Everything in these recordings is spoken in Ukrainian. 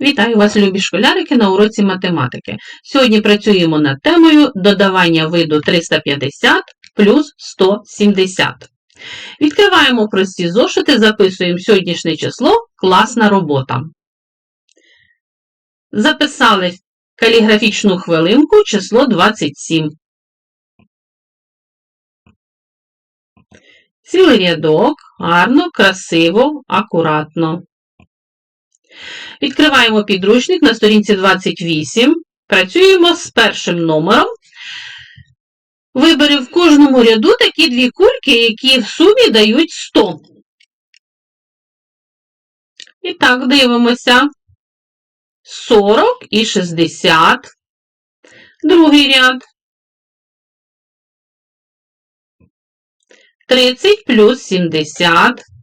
Вітаю вас, любі школярики, на уроці математики. Сьогодні працюємо над темою додавання виду 350 плюс 170. Відкриваємо прості зошити, записуємо сьогоднішнє число класна робота. Записали каліграфічну хвилинку число 27. Цілий рядок, гарно, красиво, акуратно. Відкриваємо підручник на сторінці 28. Працюємо з першим номером. Вибери в кожному ряду такі дві кульки, які в сумі дають 100. І так, дивимося. 40 і 60. Другий ряд. 30 плюс 70.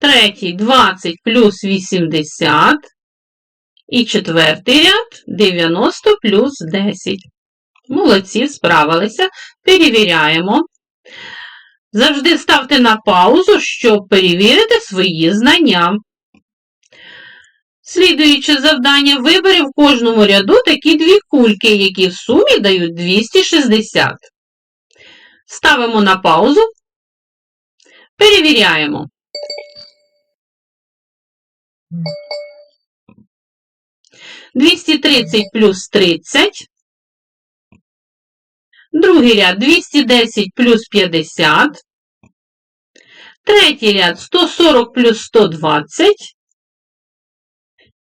Третій 20 плюс 80. І четвертий ряд 90 плюс 10. Молодці, справилися. Перевіряємо. Завжди ставте на паузу, щоб перевірити свої знання. Слідуюче завдання вибери в кожному ряду такі дві кульки, які в сумі дають 260. Ставимо на паузу. Перевіряємо. Двісті тридцять плюс тридцять. Другий ряд 210 плюс 50. Третій ряд 140 плюс 120.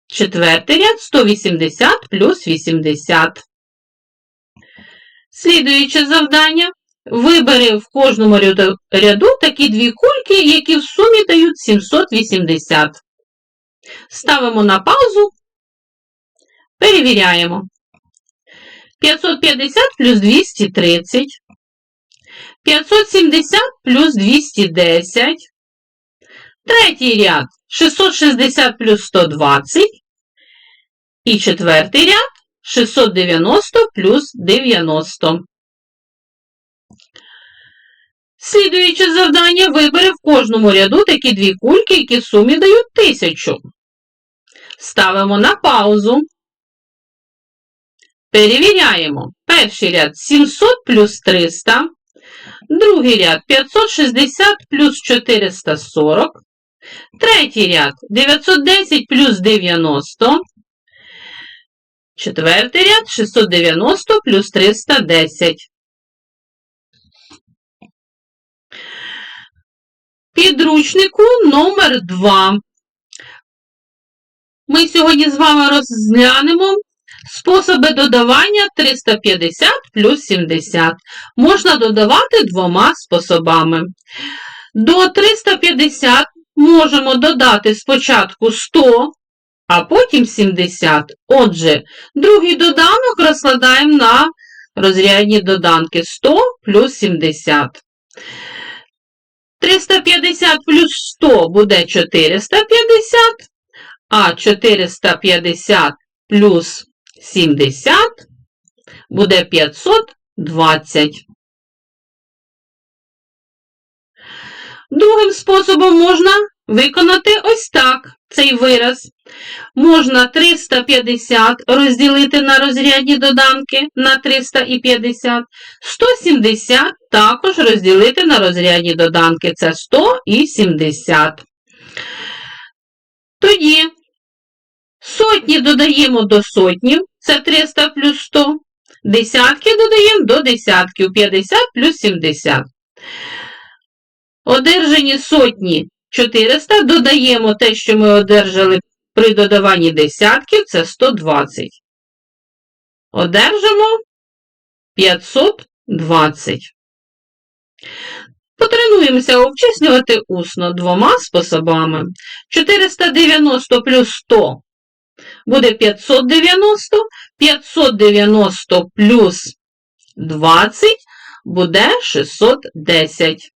Четвертий ряд 180 плюс 80. Слідуюче завдання. Вибери в кожному ряду такі дві кульки, які в сумі дають 780. Ставимо на паузу, перевіряємо. 550 плюс 230, 570 плюс 210, третій ряд 660 плюс 120 і четвертий ряд 690 плюс 90. Слідуюче завдання вибери в кожному ряду такі дві кульки, які в сумі дають 1000. Ставимо на паузу. Перевіряємо. Перший ряд 700 плюс 300, другий ряд 560 плюс 440, третій ряд 910 плюс 90, четвертий ряд 690 плюс 310. Підручнику номер 2. Ми сьогодні з вами розглянемо способи додавання 350 плюс 70. Можна додавати двома способами. До 350 можемо додати спочатку 100, а потім 70. Отже, другий доданок розкладаємо на розрядні доданки 100 плюс 70. 350 плюс 100 буде 450, а 450 плюс 70 буде 520. Другим способом можна виконати ось так цей вираз. Можна 350 розділити на розрядні доданки на 350, 170 також розділити на розрядні доданки. Це 100 і 70. Тоді Сотні додаємо до сотнів, це 300 плюс 100. Десятки додаємо до десятків, 50 плюс 70. Одержані сотні 400 додаємо те, що ми одержали при додаванні десятків, це 120. Одержимо 520. Потренуємося обчислювати усно двома способами. 490 плюс 100 буде 590, 590 плюс 20 буде 610.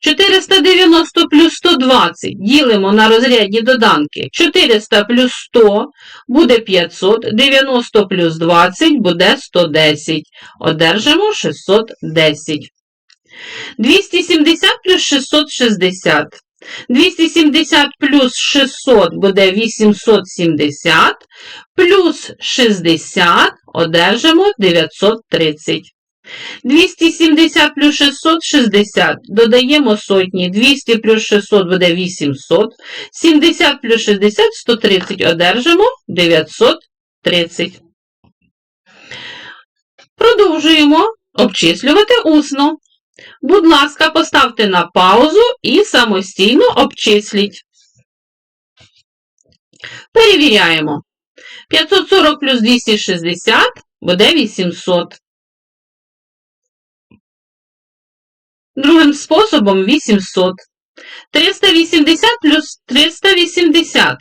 490 плюс 120 ділимо на розрядні доданки. 400 плюс 100 буде 500, 90 плюс 20 буде 110. Одержимо 610. 270 плюс 660. 270 плюс 600 буде 870, плюс 60 одержимо 930. 270 плюс 600 – 60. Додаємо сотні. 200 плюс 600 буде 800. 70 плюс 60 – 130. Одержимо 930. Продовжуємо обчислювати усно. Будь ласка, поставте на паузу і самостійно обчисліть. Перевіряємо. 540 плюс 260 буде 800. Другим способом 800. 380 плюс 380.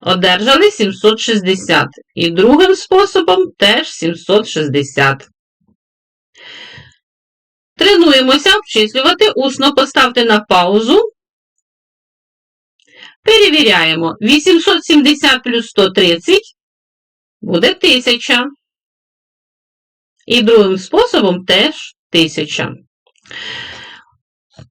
Одержали 760. І другим способом теж 760. Тренуємося обчислювати усно. Поставте на паузу. Перевіряємо. 870 плюс 130 буде 1000. І другим способом теж 1000.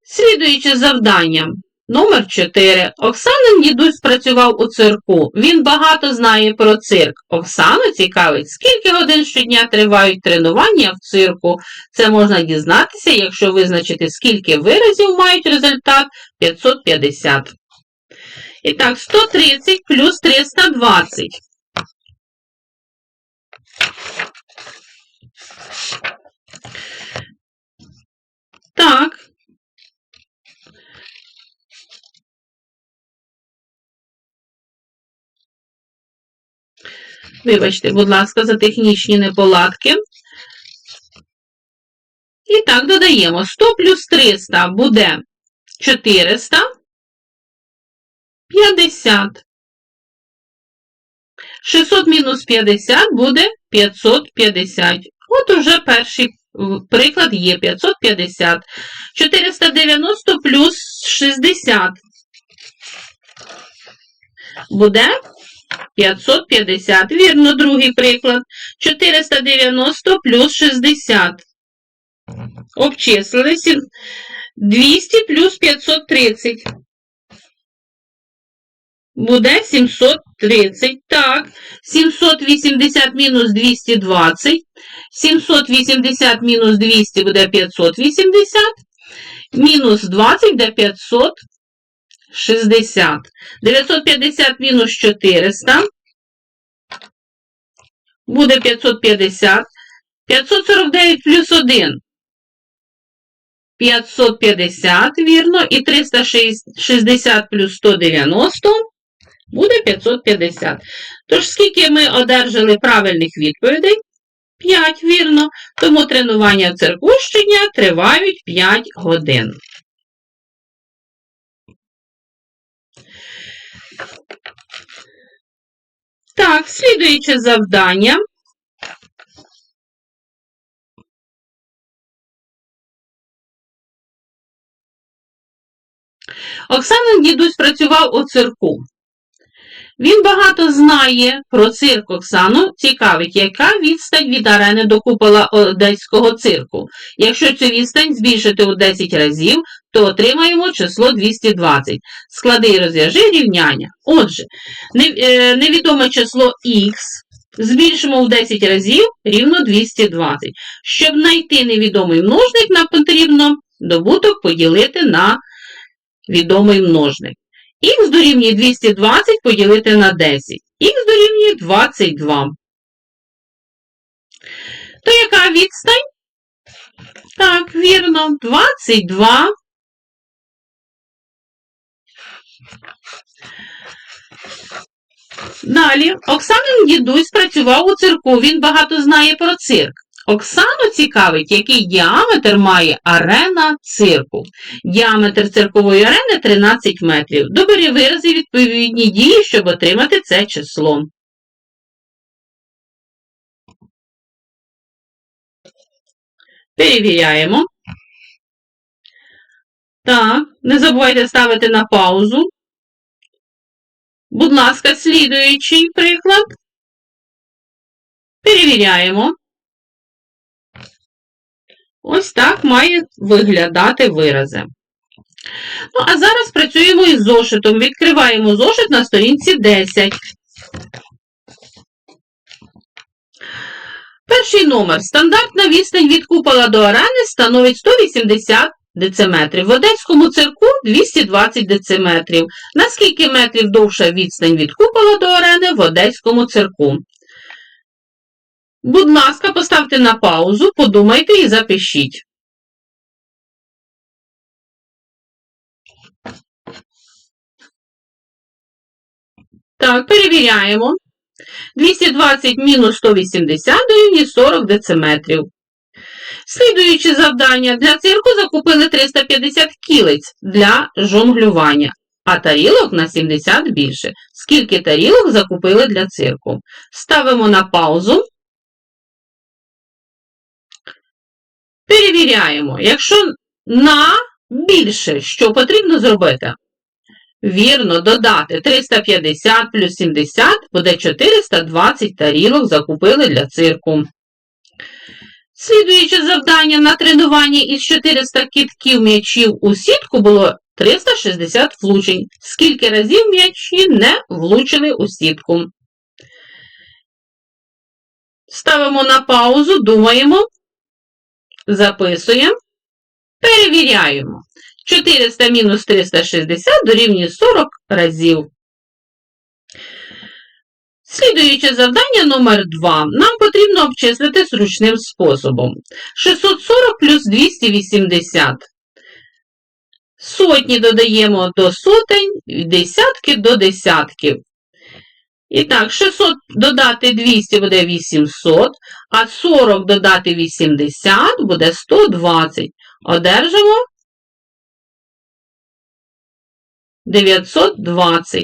Слідуючи завданням. Номер 4. Оксанин дідусь працював у цирку. Він багато знає про цирк. Оксану цікавить, скільки годин щодня тривають тренування в цирку. Це можна дізнатися, якщо визначити, скільки виразів мають результат 550. І так, 130 плюс 320. Так. Вибачте, будь ласка, за технічні неполадки. І так, додаємо 100 плюс 300 буде 400, 50. 600 мінус 50 буде 550. От уже перший приклад є 550. 490 плюс 60 буде 550. Вірно, другий приклад. 490 плюс 60. Обчислили 200 плюс 530. Буде 730. Так, 780 мінус 220. 780 мінус 200 буде 580. Мінус 20 буде 560. 950 мінус 400. Буде 550. 549 плюс 1. 550, вірно, і 360 плюс 190 буде 550. Тож, скільки ми одержали правильних відповідей? 5, вірно. Тому тренування в тривають 5 годин. Так, слідуюче завдання. Оксана дідусь працював у цирку. Він багато знає про цирк Оксану, цікавить, яка відстань від арени до купола одеського цирку. Якщо цю відстань збільшити у 10 разів, то отримаємо число 220. Склади і розв'яжи рівняння. Отже, е, невідоме число х збільшимо в 10 разів рівно 220. Щоб знайти невідомий множник, нам потрібно добуток поділити на відомий множник. Х дорівнює 220 поділити на 10. Х дорівнює 22. То яка відстань? Так, вірно, 22. Далі, Оксанин дідусь працював у цирку, він багато знає про цирк. Оксану цікавить, який діаметр має арена цирку. Діаметр циркової арени 13 метрів. Добери вирази відповідні дії, щоб отримати це число. Перевіряємо. Так, не забувайте ставити на паузу. Будь ласка, слідуючий приклад. Перевіряємо. Ось так мають виглядати вирази. Ну, а зараз працюємо із зошитом. Відкриваємо зошит на сторінці 10. Перший номер. Стандартна відстань від купола до арени становить 180 дециметрів. В Одеському цирку 220 дециметрів. На скільки метрів довша відстань від купола до арени в Одеському цирку? Будь ласка, поставте на паузу, подумайте і запишіть. Так, перевіряємо. 220 мінус 180 дорівнює 40 дециметрів. Слідуючи завдання, для цирку закупили 350 кілиць для жонглювання, а тарілок на 70 більше. Скільки тарілок закупили для цирку? Ставимо на паузу. Перевіряємо. Якщо на більше, що потрібно зробити? Вірно, додати 350 плюс 70 буде 420 тарілок закупили для цирку. Слідуюче завдання на тренуванні із 400 китків м'ячів у сітку було 360 влучень. Скільки разів м'ячі не влучили у сітку? Ставимо на паузу, думаємо, записуємо, перевіряємо. 400 мінус 360 дорівнює 40 разів. Слідуюче завдання номер 2 нам потрібно обчислити зручним способом. 640 плюс 280. Сотні додаємо до сотень, десятки до десятків. І так, 600 додати 200 буде 800, а 40 додати 80 буде 120. Одержимо 920.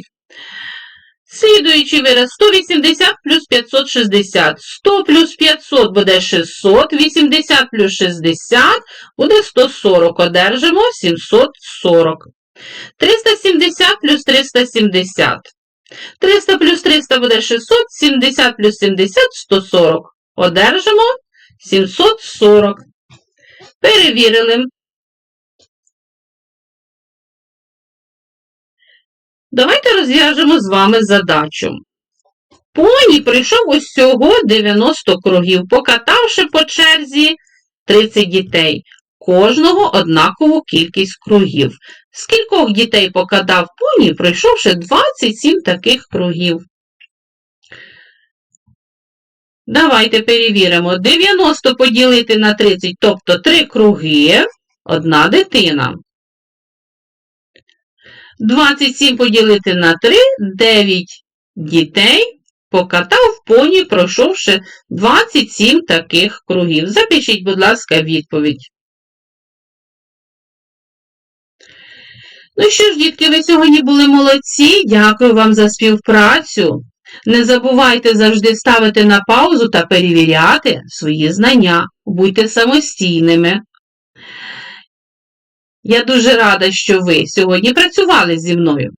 Слідуючий вираз 180 плюс 560. 100 плюс 500 буде 600, 80 плюс 60 буде 140. Одержимо 740. 370 плюс 370. 300 плюс 300 буде 600, 70 плюс 70 140. Одержимо 740. Перевірили. Давайте розв'яжемо з вами задачу. Поні прийшов усього 90 кругів, покатавши по черзі 30 дітей. Кожного однакову кількість кругів. Скількох дітей покатав поні, пройшовши 27 таких кругів. Давайте перевіримо. 90 поділити на 30, тобто 3 круги, одна дитина. 27 поділити на 3, 9 дітей покатав поні, пройшовши 27 таких кругів. Запишіть, будь ласка, відповідь. Ну що ж, дітки, ви сьогодні були молодці. Дякую вам за співпрацю. Не забувайте завжди ставити на паузу та перевіряти свої знання. Будьте самостійними. Я дуже рада, що ви сьогодні працювали зі мною.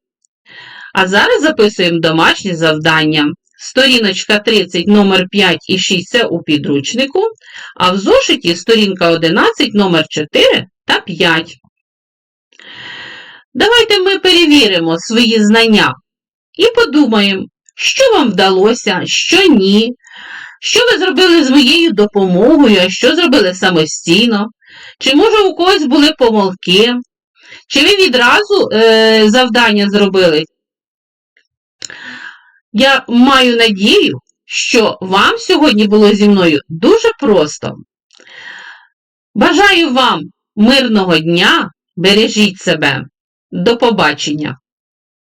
А зараз записуємо домашнє завдання. Сторіночка 30, номер 5 і 6 це у підручнику, а в зошиті сторінка 11, номер 4 та 5. Давайте ми перевіримо свої знання і подумаємо, що вам вдалося, що ні, що ви зробили з моєю допомогою, а що зробили самостійно. Чи, може, у когось були помилки? Чи ви відразу е, завдання зробили? Я маю надію, що вам сьогодні було зі мною дуже просто. Бажаю вам мирного дня, бережіть себе. До побачення!